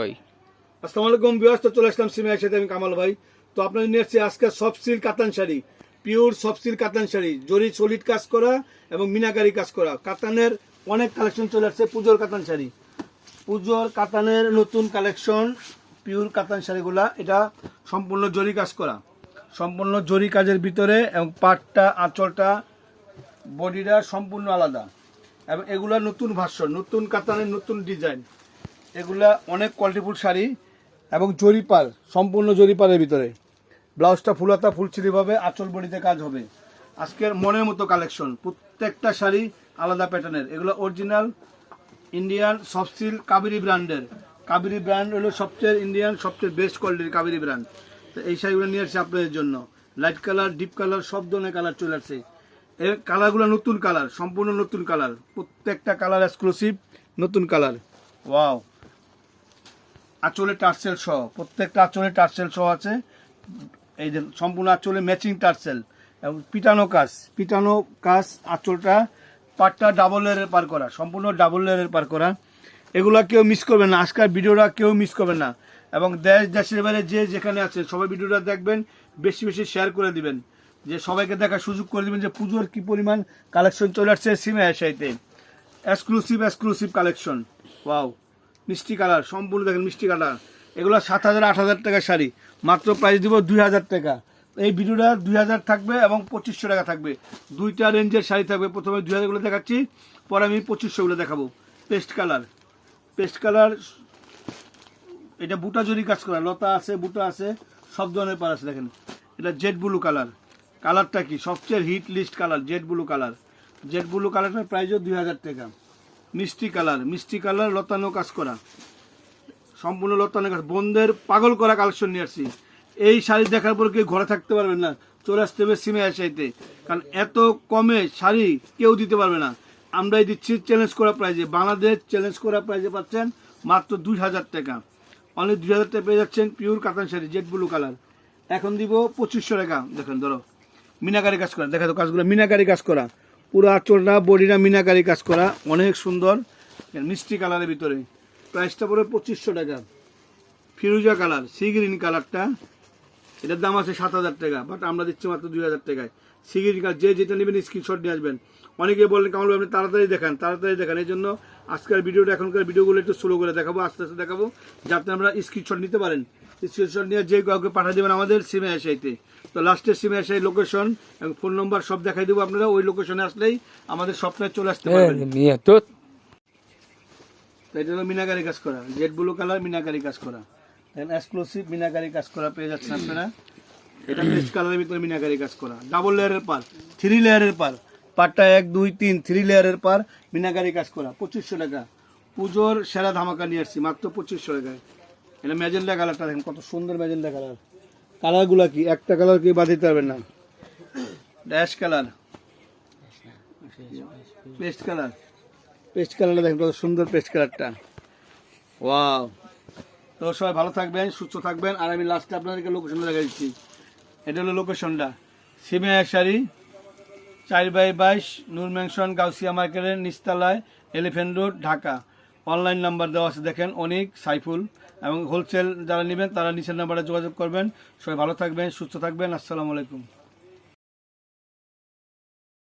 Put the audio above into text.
ওই। আসসালামু আলাইকুম বিয়াস্ত চলে আসলাম সিমিয়ার সাথে আমি কামাল ভাই। তো আপনাদের নিয়ে আসছি আজকে সফট সিল্ক কাতান শাড়ি, পিওর সফট সিল্ক কাতান শাড়ি, জরি সলিড কাজ করা এবং মিনাকারি কাজ করা। কাতানের অনেক কালেকশন চলে আসছে, পুজোর কাতান শাড়ি। পুজোর কাতানের নতুন কালেকশন পিওর কাতান শাড়িগুলা, এটা সম্পূর্ণ জরি কাজ করা। সম্পূর্ণ জরি কাজের ভিতরে এবং পাটটা, আঁচলটা, বডিটা সম্পূর্ণ আলাদা। এবং এগুলা নতুন ভাষ্য নতুন কাতানের নতুন ডিজাইন এগুলা অনেক কোয়ালিটিফুল শাড়ি এবং জরিপার, সম্পূর্ণ জরিপারের ভিতরে। ব্লাউজটা ফুলাতা ফুলছিরি হবে আঁচল বডিতে কাজ হবে। আজকের মনের মতো কালেকশন প্রত্যেকটা শাড়ি আলাদা প্যাটার্নের এগুলো original Indian soft silk Kaberi ব্র্যান্ডের কাবেরি ব্র্যান্ড হলো সবচেয়ে ইন্ডিয়ান সবচেয়ে বেস্ট কোয়ালিটির কাবেরি ব্র্যান্ড তো এই শাড়িগুলো নিয়ে আসছে আপনাদের জন্য। লাইট কালার ডিপ কালার সব ধরনের কালার চলে আসছে। এর কালারগুলো নতুন কালার সম্পূর্ণ নতুন কালার প্রত্যেকটা কালার এক্সক্লুসিভ নতুন কালার ওয়াও আঁচলে টার্সেল সহ, প্রত্যেকটা আঁচলে টার্সেল সহ আছে। এই যে সম্পূর্ণ আঁচলে ম্যাচিং টার্সেল। এবং পিটানো কাজ পিটানো কাজ আঁচলটা পাটটা ডাবল লেয়ারের পার করা, সম্পূর্ণ ডাবল লেয়ারের পার করা। এগুলো কেউ মিস করবেন না আজকাল ভিডিওটা কেউ মিস করবেন না। এবং দেশ, দেশের বাইরে যে যেখানে আছে, সবাই ভিডিওটা দেখবেন, বেশি বেশি শেয়ার করে দিবেন। যে সবাইকে দেখার সুযোগ করে দিবেন যে পুজোর কি পরিমাণ কালেকশন চলে আসছে সিমে আসাইতে এক্সক্লুসিভ এক্সক্লুসিভ কালেকশন ওয়াও মিষ্টি কালার, সম্পূর্ণ দেখেন মিষ্টি কালার। এগুলো সাত হাজার, আট হাজার টাকার শাড়ি। মাত্র প্রাইস দিব দুই হাজার টাকা। এই ভিডিওটা দুই হাজার থাকবে এবং পঁচিশশো টাকা থাকবে। দুইটা রেঞ্জের শাড়ি থাকবে। প্রথমে দুই হাজারগুলো দেখাচ্ছি, পরে আমি পঁচিশশোগুলো দেখাবো। Paste colour. পেস্ট কালার, এটা বুটা জরি কাজ করা। লতা আছে, বুটা আছে, সব ধরনের পার আছে দেখেন। এটা জেড ব্লু কালার। কালারটা কি? সবচেয়ে hit list colour, jade blue colour. Jade blue কালারটার প্রাইসও দুই হাজার টাকা। মিষ্টি কালার মিষ্টি কালার লতানো কাজ করা। সম্পূর্ণ লতানো কাজ। বন্ধের পাগল করা কালেকশন নিয়ে আসছি। এই শাড়ি দেখার পর কেউ ঘরে থাকতে পারবেন না। চলে আসতে হবে সিমে আসাইতে কারণ এত কমে শাড়ি কেউ দিতে পারবে না। আমরাই দিচ্ছি চ্যালেঞ্জ করা প্রাইজে বাংলাদেশ চ্যালেঞ্জ করা প্রাইজে পাচ্ছেন মাত্র দুই হাজার টাকা। অনেক দুই হাজার টাকা পেয়ে যাচ্ছেন পিওর কাতান শাড়ি জেড ব্লু কালার এখন দিব পঁচিশশো টাকা। দেখেন ধরো, মিনাকারি কাজ করা। দেখা তো কাজগুলো, মিনাকারি কাজ করা। পুরো আঁচলটা, বডিটা মিনাকারি কাজ করা, অনেক সুন্দর। মিষ্টি কালারের ভিতরে। প্রাইসটা পড়ে পঁচিশশো টাকা। ফিরুজা কালার, সি গ্রিন কালারটা। এটার দাম আছে সাত হাজার টাকা বাট আমরা দিচ্ছি মাত্র দুই হাজার টাকায়। সি গ্রিন কালার, যে যেটা নেবেন স্ক্রিনশট নিয়ে আসবেন। অনেকে বললেন, কামাল আপনি তাড়াতাড়ি দেখান তাড়াতাড়ি দেখান। এই জন্য আজকের ভিডিওটা, এখনকার ভিডিওগুলো একটু স্লো করে দেখাবো, আস্তে আস্তে দেখাবো, যাতে আমরা স্ক্রিনশট নিতে পারেন। স্ক্রিনশট নিয়ে যে কাউকে পাঠিয়ে দেবেন আমাদের সিমে আসাইতে তো লাস্টের সিমে আসাই লোকেশন এবং ফোন নম্বর সব দেখাই দেবো আপনারা ওই লোকেশনে আসলেই আমাদের সপ্তাহে চলে আসতে পারবেন। তো তো এটা হলো মিনাকারি কাজ করা। জেড ব্লু কালার মিনাকারি কাজ করা। দেন এক্সক্লুসিভ মিনাকারি কাজ করা পেয়ে যাচ্ছেন আপনারা। এটা পেস্ট কালারের ভিতরে মিনাকারি কাজ করা। ডাবল লেয়ারের পার থ্রি লেয়ারের পার পারটা এক দুই তিন থ্রি লেয়ারের পার মিনাকারি কাজ করা। পঁচিশশো টাকা। পুজোর সেরা ধামাকা নিয়ে আসছি মাত্র পঁচিশশো টাকায়। এটা ম্যাজেন্ডা কালারটা দেখেন কত সুন্দর ম্যাজেন্ডা কালার। কালারগুলো কি? একটা কালার কি বাদ দিতে পারবেন না? Dash colour paste colour paste কালারটা দেখেন কত সুন্দর পেস্ট কালারটা ওয়াও তো সবাই ভালো থাকবেন সুস্থ থাকবেন আর আমি লাস্টে আপনাদেরকে লোকেশনটা দেখা দিচ্ছি। এটা হলো লোকেশনটা সিমিয়া শাড়ি চার বাই বাইশ নূর ম্যানশন গাউসিয়া মার্কেটের নিস্তালায় elephant road Dhaka. Online number দেওয়া আছে দেখেন অনেক সাইফুল। এবং হোলসেল যারা নেবেন তারা নিচের নাম্বারে যোগাযোগ করবেন। সবাই ভালো থাকবেন, সুস্থ থাকবেন। আসসালামু আলাইকুম।